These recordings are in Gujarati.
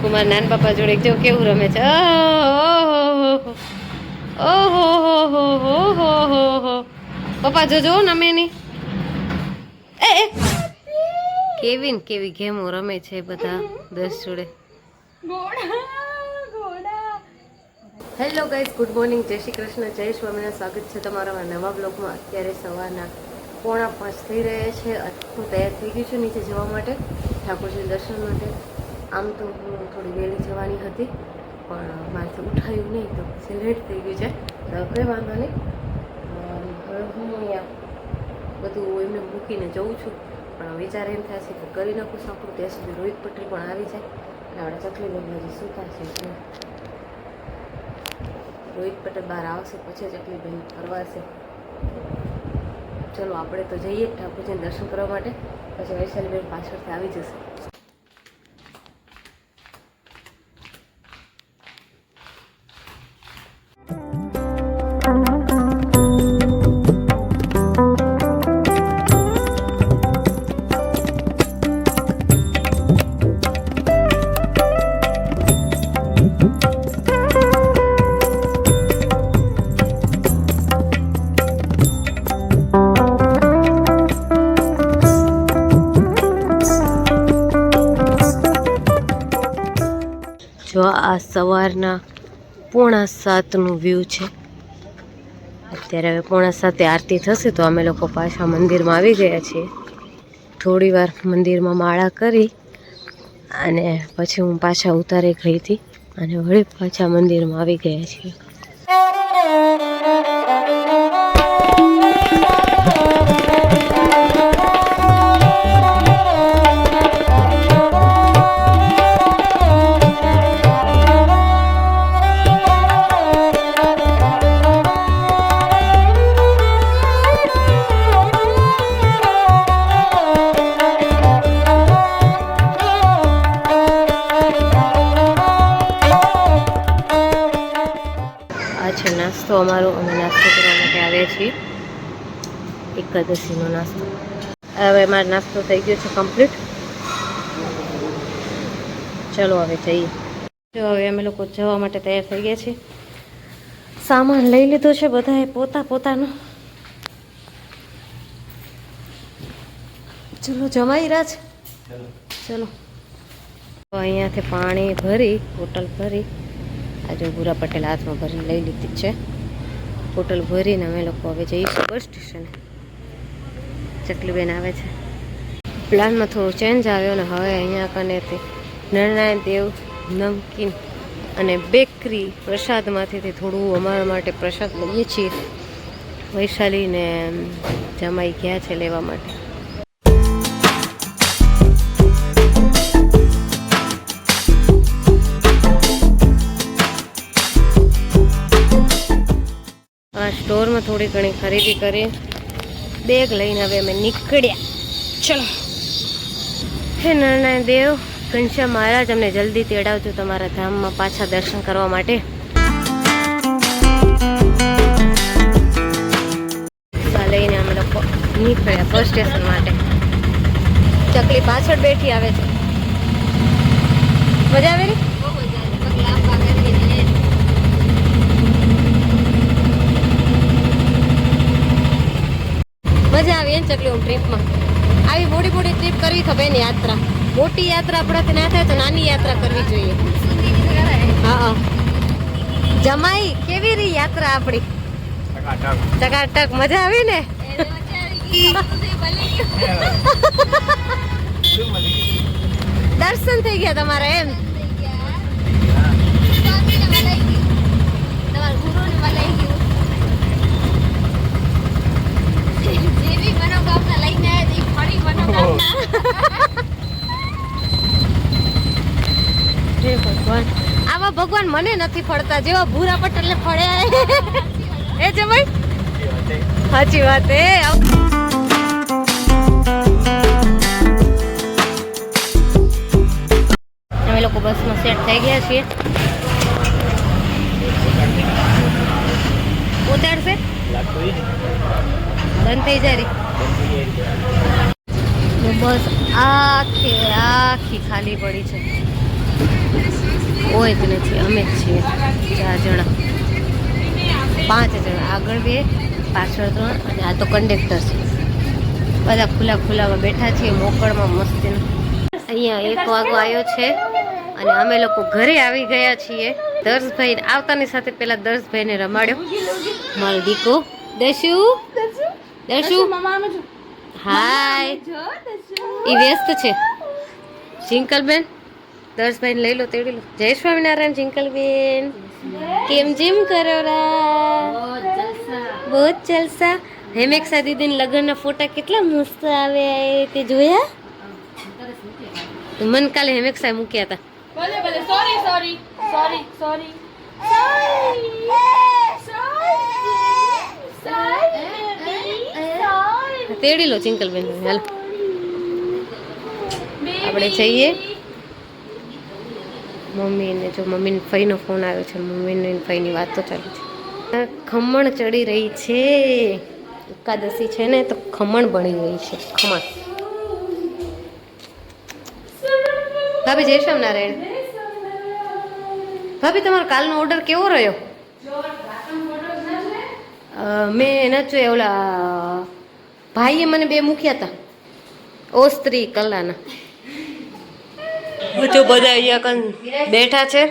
રાજકુમાર નાન પપ્પા જોડે જો કેવું રમે છે? ઓહો હો હો હો હો હો હો પપ્પા જોજો નમે ની. એ કેવી ને કેવી ગેમો રમે છે બધા દસ જોડે. હેલો ગાઈઝ ગુડ મોર્નિંગ જય શ્રી કૃષ્ણ, જય સ્વામીના સ્વાગત છે તમારા મારા નવા બ્લોગમાં અત્યારે સવારના પોણા પાંચ થઈ રહ્યા છે. હું તૈયાર થઈ ગઈ છું નીચે જવા માટે. ઠાકોરજી દર્શન માટે. આમ તો હું થોડી વહેલી જવાની હતી, પણ મારાથી ઉઠાયું નહીં, તો પછી લેટ થઈ ગયું છે. તો કંઈ વાંધો નહીં. હવે હું અહીંયા બધું એમને મૂકીને જઉં છું. પણ વિચાર એમ થાય છે કે કરી નાખું સાંભળું, ત્યાં સુધી રોહિત પટેલ પણ આવી જાય. અને આપણે ચકલી બેન હજી સૂતા છે. રોહિત પટેલ બહાર આવશે, પછી ચકલી બેન ફરવાશે. ચલો, આપણે તો જઈએ ઠાકોરજીને દર્શન કરવા માટે. પછી વૈશાલીબેન પાછળથી આવી જશે. જો આ સવારના પોણા સાતનું વ્યૂ છે. અત્યારે હવે પોણા સાથે આરતી થશે તો અમે લોકો પાછા મંદિરમાં આવી ગયા છીએ. થોડી વાર મંદિરમાં માળા કરી અને પછી હું પાછા ઉતારે ગઈ હતી અને વળી પાછા મંદિરમાં આવી ગયા છીએ. નાસ્તો કરવા માટે આવ્યા છીએ એકાદશીનો નાસ્તો. હવે મારો નાસ્તો થઈ ગયો છે કમ્પ્લીટ ચલો હવે જઈએ. જો હવે અમે લોકો જવા માટે તૈયાર થઈ ગયા છીએ. સામાન લઈ લીધો છે બધાએ પોતા પોતાનો. ચલો જમાઈ રહ્યા છે. ચલો. અહીંયાથી પાણી ભરી, બોટલ ભરી. આજે ભૂરા પટેલ હાથમાં ભરી લઈ લીધી છે. બોટલ ભરીને અમે લોકો હવે જઈશું બસ સ્ટેશને. ચકલીબેન આવે છે. પ્લાનમાં થોડો ચેન્જ આવ્યો ને હવે અહીંયા કને તે નિર્ણાયક દેવ, નમકીન અને બેકરી પ્રસાદમાંથી થોડું અમારા માટે પ્રસાદ લઈએ છીએ. વૈશાલીને જમાઈ ગયા છે લેવા માટે. સ્ટોરમાં થોડી ઘણી ખરીદી કરી. બેગ લઈને હવે અમે નીકળ્યા. ચલો. હે નારાયણ દેવ, ઘનશ્યામ મહારાજ, અમને જલ્દી તેડાવજો તમારા ધામમાં પાછા દર્શન કરવા માટે. લઈને અમે લોકો નીકળ્યા બસ સ્ટેશન માટે. ચકલી પાછળ બેઠી આવે છે. મજા આવે ને મજા આવી એમ ચકલી હું ટ્રીપમાં આવી મોટી મોટી ટ્રીપ કરવી ખબર એની યાત્રા. મોટી યાત્રા આપણાથી ના થાય તો નાની યાત્રા કરવી જોઈએ. હા હા. જમાઈ કેવી રહી યાત્રા આપણી? ટકાટક. મજા આવી ને? દર્શન થઈ ગયા તમારા એમ? ભગવાન. આવા ભગવાન મને નથી ફળતા, જેવા ભૂરા પટેલને ફળ્યા એ જમાઈ? સાચી વાત એ અમે લોકો બસમાં સેટ થઈ ગયા છીએ. ઉતારશે? બંધ થઈ જાય તો બસ આખે આખી ખાલી પડી છે. કોઈ જ નથી અમે જ છીએ. ચાર જણા. પાંચ જણા. આગળ બે પાછળ ત્રણ અને આ તો કંડક્ટર છે. બધા ખુલ્લા ખુલ્લામાં બેઠા છીએ મોકળમાં મસ્તી અહીંયા એક વાગો આવ્યો છે અને અમે લોકો ઘરે આવી ગયા છીએ. દર્શભાઈ આવતાની સાથે પેલા દર્શભાઈને રમાડ્યો. મારો દીકો દશુ દશુ હાય. એ વ્યસ્ત છે. જિંકલબેન દર્શભાઈને લઈ લો તેડી લો. જય સ્વામિનારાયણ જિંકલબેન. કેમ જેમ કરો રા બહુ જ જલસા. હેમેક્ષા દીદીના લગ્નના ફોટા કેટલા મસ્ત આવ્યા તે જોયા? મન કાલે હેમેક્ષા મૂક્યા હતા. ભલે ભલે. સોરી સોરી સોરી સોરી તેડી લો ચિંકલબેન હાલ. આપણે જઈએ. મમ્મીને, જો મમ્મીને ફઈનો ફોન આવ્યો છે, મમ્મીને ફઈની વાત તો ચાલુ છે. ખમણ ચડી રહી છે. એકાદશી છે ને, તો ખમણ બની રહી છે, ખમણ. ભાભી, જય સ્વામિનારાયણ ભાભી, તમારો કાલનો ઓર્ડર કેવો રહ્યો? મેં એના જોયા, ઓલા ભાઈએ મને બે મૂક્યા હતા ઓ સ્ત્રી કલાના. જો બધા અહીંયા કન બેઠા છે.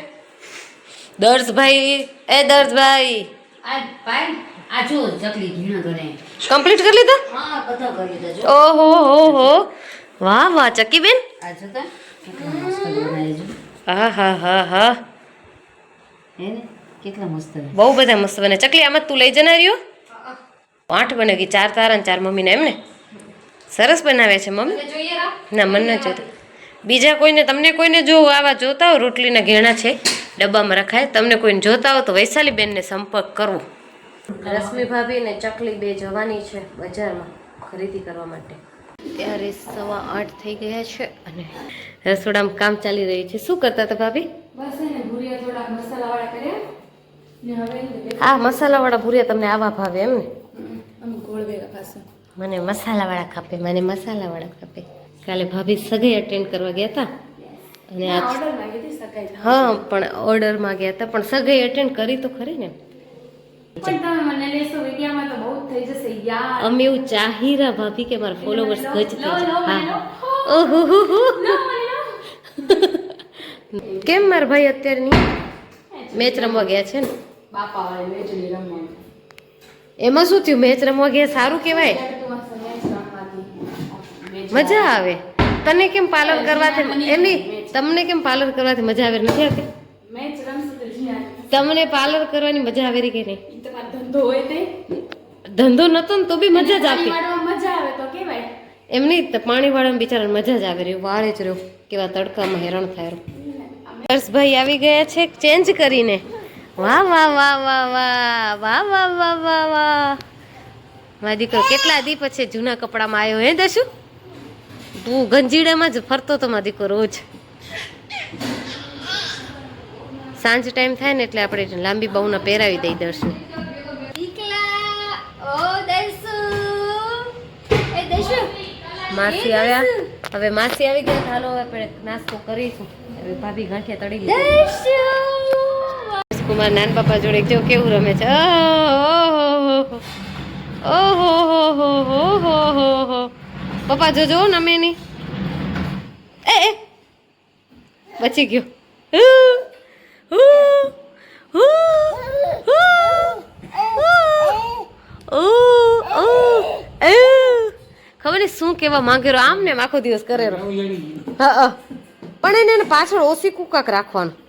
દર્શભાઈ એ દર્શભાઈ. કમ્પ્લીટ કરી લીધા? ઓહો હો હો વાહ વાહ ચકી બેન હા હા હા બહુ બધા મસ્ત બને. ચકલી આમાં તું લઈ જનાર્યું આઠ બને ગઈ ચાર તારા ને ચાર મમ્મીને એમને સરસ બનાવે છે મમ્મી. ના મને જોતા. બીજા કોઈને તમને કોઈને જો આવા જોતા હોય રોટલીના ઘેણા છે ડબ્બામાં રખાય તમને કોઈને જોતા હો તો વૈશાલી બેનને સંપર્ક કરવો. રશ્મિ ભાભી ને ચકલી બે જવાની છે બજારમાં ખરીદી કરવા માટે. ત્યારે સવા આઠ થઈ ગયા છે અને રસોડામાં કામ ચાલી રહ્યું છે. શું કરતા હતા ભાભી? આ મસાલાવાળા ભૂરિયા તમને આવા ભાવે એમ ને? ભેગા ખાશું મને મસાલાવાળા ખાપે મને મસાલાવાળા ખાપે કાલે ભાભી સગાઈ અટેન્ડ કરવા ગયા હતા અને આ હા પણ ઓર્ડરમાં ગયા હતા પણ સગાઈ અટેન્ડ કરી તો ખરી ને. અમે એવું ચાહીરા ભાભી કે મારા ફોલોવર્સ ગજતી કેમ મારા ભાઈ અત્યારની મેચ રમવા ગયા છે ને? બાપા મેચ રમવા એમાં શું થયું? મેચ રમવા ગયા? સારું કહેવાય. મજા આવે. તને કેમ પાર્લર કરવાથી એમની તમને કેમ પાર્લર કરવાથી મજા આવે? નથી આવતી? તમને પાર્લર કરવાની મજા આવે કે નહીં? ધંધો હોય તે. ધંધો નતો ને તો બી મજા જ આવતી મજા આવે તો કેવાય એમ નહીં તો પાણી વાળા બિચારાને મજા જ આવે રહ્યું વાળે જ રહ્યો. કેવા તડકામાં હેરાન થાય હર્ષભાઈ આવી ગયા છે. ચેન્જ કરીને. વાહ વાહ વાહ વાહ વાહ વાહ વાહ વાહ વાહ વાહ. મારી દીકરો કેટલા દી પછી જૂના કપડામાં આવ્યો હે દશું? તું ગંજીડામાં જ ફરતો તો મારી દીકરો રોજ. સાંજ ટાઈમ થાય ને એટલે આપણે લાંબી બાઉના પહેરાવી દઈ દર્શન. માસી આવ્યા. હવે માસી આવી ગયા હાલો હવે આપણે નાસ્તો કરીશું. હવે ભાભી ગાંઠિયા તળી લીધા. કુમાર નાન પપ્પા જોડે જો કેવું રમે છે. ઓહો હો હો હો હો હો પપ્પા જોજો નમે નહીં. એ એ. બચી ગયો. હુ, હુ, હુ, હુ, હુ. ખબર શું કહેવા માંગે આમ ને આખો દિવસ કરે હા હા. પણ એને એને પાછળ ઓછી કુકાક રાખવાનું.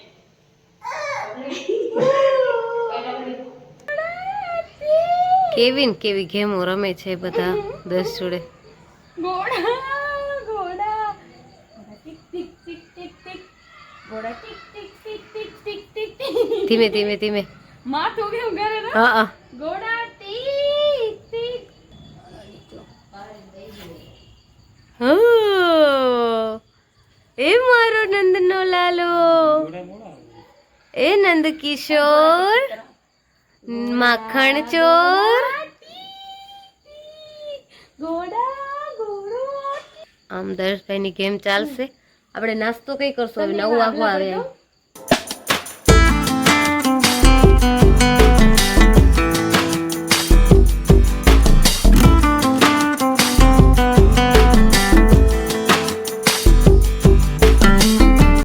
કેવી ને કેવી ગેમો રમે છે બધા દસ જોડે? ઘોડા ઘોડા ઘોડા ટીક ટીક ટીક ટીક ટીક. ઘોડા ટીક ટીક ધીમે ધીમે ધીમે. માથું કેમ કરે હા હા. ગોડા ટીક ટીક. હા. એ મારો નંદનો લાલો. એ નંદ કિશોર માખણ ચોર. આમ દર્શભાઈની ગેમ ચાલશે. આપણે નાસ્તો કઈ કરશું? હવે નવું આખું આવે